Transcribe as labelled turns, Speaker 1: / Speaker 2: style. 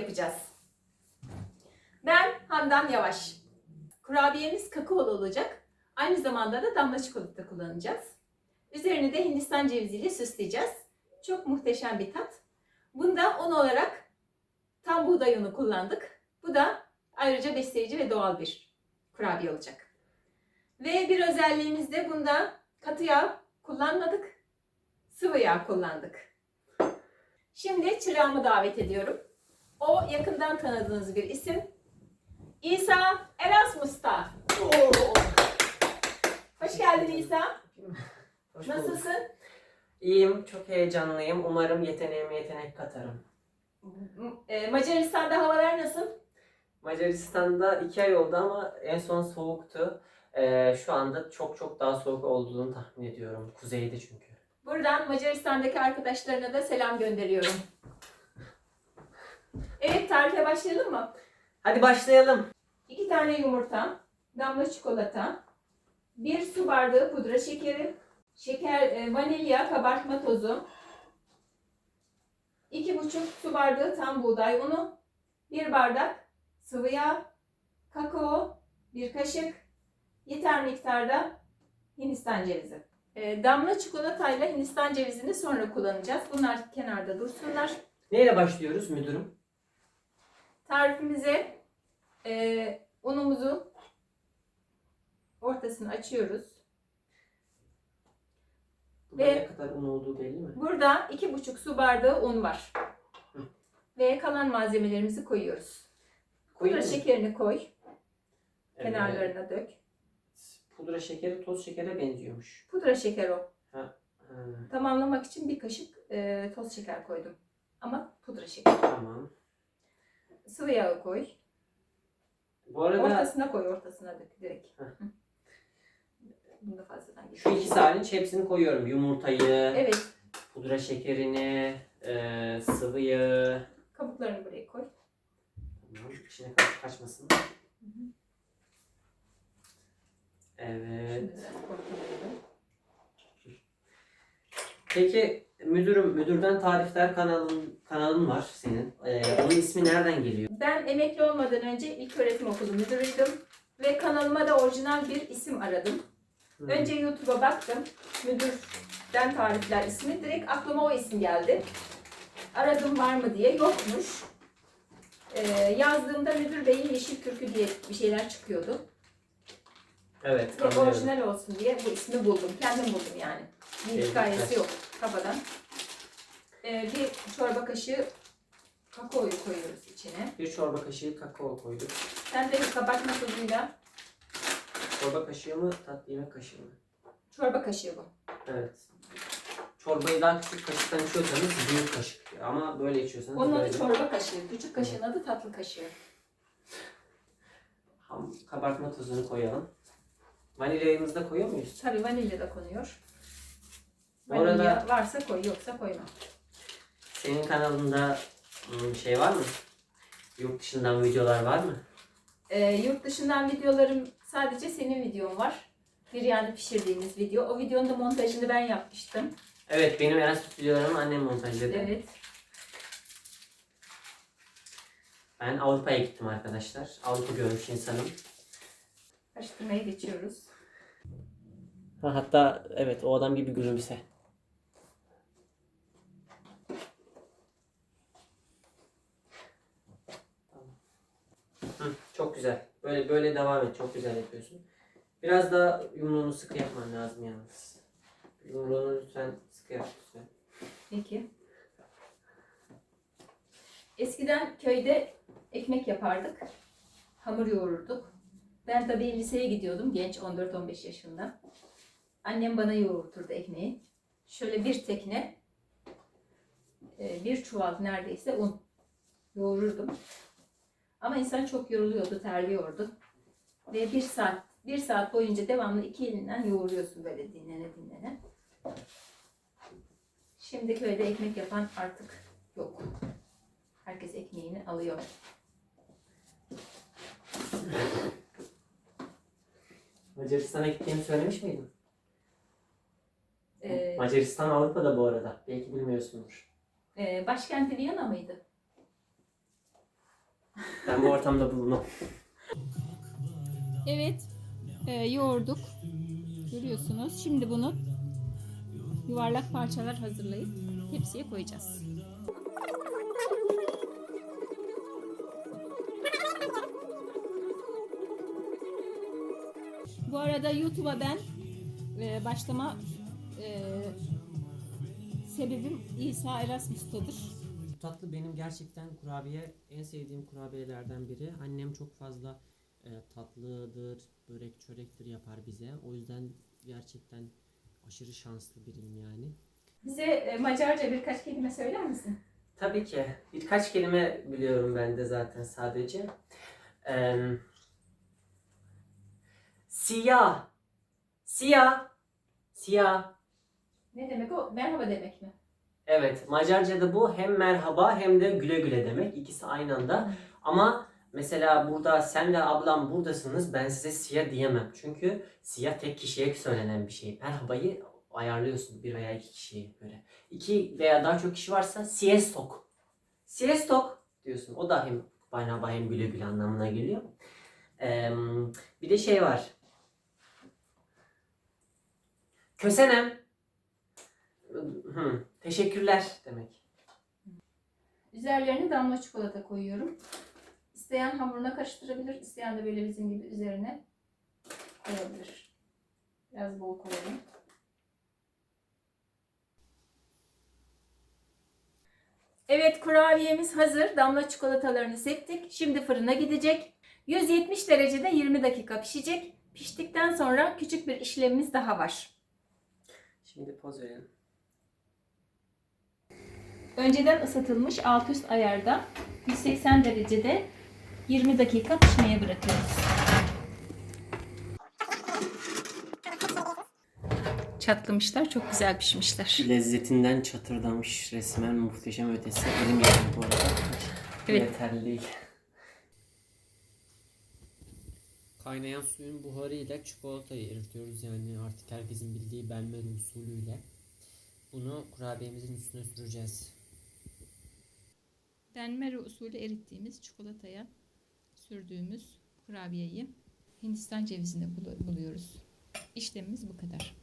Speaker 1: yapacağız. Ben Handan Yavaş. Kurabiyemiz kakaolu olacak. Aynı zamanda da damla çikolata kullanacağız. Üzerini de Hindistan ceviziyle süsleyeceğiz. Çok muhteşem bir tat. Bunda un olarak tam buğday unu kullandık. Bu da ayrıca besleyici ve doğal bir kurabiye olacak. Ve bir özelliğimiz de bunda katı yağ kullanmadık. Sıvı yağ kullandık. Şimdi çırağımı davet ediyorum. O yakından tanıdığınız bir isim. İsa Erasmus'ta. Hoş geldin İsa.
Speaker 2: Hoş bulduk.
Speaker 1: Nasılsın?
Speaker 2: İyiyim, çok heyecanlıyım. Umarım yeteneğime yetenek katarım.
Speaker 1: Ee, Macaristan'da havalar nasıl?
Speaker 2: Macaristan'da iki ay oldu ama en son soğuktu. Ee, şu anda çok çok daha soğuk olduğunu tahmin ediyorum. Kuzeyde çünkü.
Speaker 1: Buradan Macaristan'daki arkadaşlarına da selam gönderiyorum. Evet tarife başlayalım mı?
Speaker 2: Hadi başlayalım.
Speaker 1: 2 tane yumurta, damla çikolata, 1 su bardağı pudra şekeri, şeker, e, vanilya, kabartma tozu, 2,5 su bardağı tam buğday unu, 1 bardak sıvı yağ, kakao, 1 kaşık, yeter miktarda Hindistan cevizi. E, damla çikolatayla Hindistan cevizini sonra kullanacağız. Bunlar kenarda dursunlar.
Speaker 2: Neyle başlıyoruz müdürüm?
Speaker 1: Tarifimize e, unumuzu ortasını açıyoruz.
Speaker 2: Burada
Speaker 1: Ve-
Speaker 2: ne kadar un olduğu belli mi?
Speaker 1: Burada iki buçuk su bardağı un var.
Speaker 2: Hı.
Speaker 1: Ve kalan malzemelerimizi koyuyoruz.
Speaker 2: Koyayım
Speaker 1: Pudra
Speaker 2: mı?
Speaker 1: şekerini koy.
Speaker 2: Evet.
Speaker 1: Kenarlarına dök.
Speaker 2: Pudra şekeri toz şekere benziyormuş.
Speaker 1: Pudra şeker o.
Speaker 2: Ha,
Speaker 1: Tamamlamak için bir kaşık e, toz şeker koydum. Ama pudra şeker.
Speaker 2: tamam.
Speaker 1: Sıvı yağı koy.
Speaker 2: Bu arada
Speaker 1: Ortasına koy, ortasına dök direkt.
Speaker 2: Hı.
Speaker 1: Hı. Bunu da fazladan
Speaker 2: şu ikisi hariç hepsini koyuyorum. Yumurtayı,
Speaker 1: Evet,
Speaker 2: pudra şekerini, e, sıvı yağı.
Speaker 1: kabuklarını buraya koy.
Speaker 2: Tamam, içine kaç, kaçmasın. Evet.
Speaker 1: Şimdi biraz.
Speaker 2: Peki müdürüm, müdürden tarifler kanalın kanalın var senin. Ee, onun ismi nereden geliyor?
Speaker 1: Ben emekli olmadan önce ilk öğretim okulu müdürüydüm ve kanalıma da orijinal bir isim aradım.
Speaker 2: Hmm.
Speaker 1: Önce YouTube'a baktım. Müdürden tarifler ismi. Direkt aklıma o isim geldi. Aradım var mı diye. Yokmuş. Ee, yazdığımda Müdür Bey'in Yeşil Türkü diye bir şeyler çıkıyordu.
Speaker 2: Evet,
Speaker 1: Ve
Speaker 2: anlıyorum.
Speaker 1: orijinal olsun diye bu ismi buldum. Kendim buldum yani. Bir
Speaker 2: Evet,
Speaker 1: hikayesi yok kafadan. Ee, bir çorba kaşığı kakaoyu koyuyoruz içine.
Speaker 2: Bir çorba kaşığı kakao koyduk.
Speaker 1: Sen de kabartma tozuyla
Speaker 2: Çorba kaşığı mı, tatlı yemek kaşığı mı?
Speaker 1: çorba kaşığı bu.
Speaker 2: Evet. Çorbayı daha küçük kaşıktan içiyorsanız büyük kaşık. Ama böyle içiyorsanız
Speaker 1: Onun adı
Speaker 2: böyle.
Speaker 1: çorba kaşığı. Küçük kaşığın adı tatlı kaşığı.
Speaker 2: Ham, kabartma tozunu koyalım. Vanilyayımızı da koyuyor muyuz?
Speaker 1: Tabii vanilya da konuyor.
Speaker 2: Bu arada-
Speaker 1: Vanilya varsa koy yoksa koyma.
Speaker 2: Senin kanalında hmm, şey var mı? Yurt dışından videolar var mı?
Speaker 1: Ee, yurt dışından videolarım sadece senin videon var. Bir yani pişirdiğimiz video. O videonun da montajını ben yapmıştım.
Speaker 2: Evet, benim Erasmus videolarımı annem montajladı.
Speaker 1: Evet.
Speaker 2: Ben Avrupa'ya gittim arkadaşlar. Avrupa görmüş insanım.
Speaker 1: Karıştırmaya geçiyoruz.
Speaker 2: Ha, hatta evet o adam gibi gülümse. Tamam. Hı, çok güzel. Böyle böyle devam et. Çok güzel yapıyorsun. Biraz daha yumruğunu sıkı yapman lazım yalnız. Yumruğunu lütfen sıkı yap lütfen.
Speaker 1: Peki. Eskiden köyde ekmek yapardık. Hamur yoğururduk. Ben tabii liseye gidiyordum genç 14-15 yaşında. Annem bana yoğurturdu ekmeği. Şöyle bir tekne, e, bir çuval neredeyse un yoğururdum. Ama insan çok yoruluyordu, terliyordu. Ve bir saat, bir saat boyunca devamlı iki elinden yoğuruyorsun böyle dinlene dinlene. Şimdi köyde ekmek yapan artık yok. Herkes ekmeğini alıyor.
Speaker 2: Macaristan'a gittiğini söylemiş miydin?
Speaker 1: Ee,
Speaker 2: Macaristan Avrupa'da bu arada. Belki bilmiyorsundur.
Speaker 1: e, başkenti Viyana mıydı?
Speaker 2: Ben bu ortamda bulunmam.
Speaker 1: Evet, e, yoğurduk. Görüyorsunuz. Şimdi bunu yuvarlak parçalar hazırlayıp tepsiye koyacağız. Bu arada YouTube'a ben e, başlama e, sebebim İsa Erasmus'tadır.
Speaker 2: Tatlı benim gerçekten kurabiye en sevdiğim kurabiyelerden biri. Annem çok fazla e, tatlıdır, börek, çörektir yapar bize. O yüzden gerçekten aşırı şanslı biriyim yani.
Speaker 1: Bize e, Macarca birkaç kelime söyler misin?
Speaker 2: Tabii ki. Birkaç kelime biliyorum ben de zaten sadece. Eee siyah. Siyah. Siyah.
Speaker 1: Ne demek o? Merhaba demek mi?
Speaker 2: Evet, Macarca'da bu hem merhaba hem de güle güle demek. İkisi aynı anda. Ama mesela burada sen ve ablam buradasınız. Ben size siyah diyemem. Çünkü siyah tek kişiye söylenen bir şey. Merhabayı ayarlıyorsun bir veya iki kişiye göre. İki veya daha çok kişi varsa siestok. Siestok diyorsun. O da hem merhaba hem güle güle anlamına geliyor. Eee, bir de şey var. Kösenem. Hı, teşekkürler demek.
Speaker 1: Üzerlerine damla çikolata koyuyorum. İsteyen hamuruna karıştırabilir, isteyen de böyle bizim gibi üzerine koyabilir. Biraz bol koyalım. Evet kurabiyemiz hazır. Damla çikolatalarını septik. Şimdi fırına gidecek. 170 derecede 20 dakika pişecek. Piştikten sonra küçük bir işlemimiz daha var.
Speaker 2: Şimdi poz verelim.
Speaker 1: Önceden ısıtılmış alt üst ayarda 180 derecede 20 dakika pişmeye bırakıyoruz. Çatlamışlar, çok güzel pişmişler.
Speaker 2: Lezzetinden çatırdamış resmen muhteşem ötesi. Elim yandı bu arada.
Speaker 1: Evet.
Speaker 2: Yeterli değil. Kaynayan suyun buharıyla çikolatayı eritiyoruz yani artık herkesin bildiği benmer usulüyle. Bunu kurabiyemizin üstüne süreceğiz.
Speaker 1: Denmeri usulü erittiğimiz çikolataya sürdüğümüz kurabiyeyi Hindistan cevizinde bulu- buluyoruz. İşlemimiz bu kadar.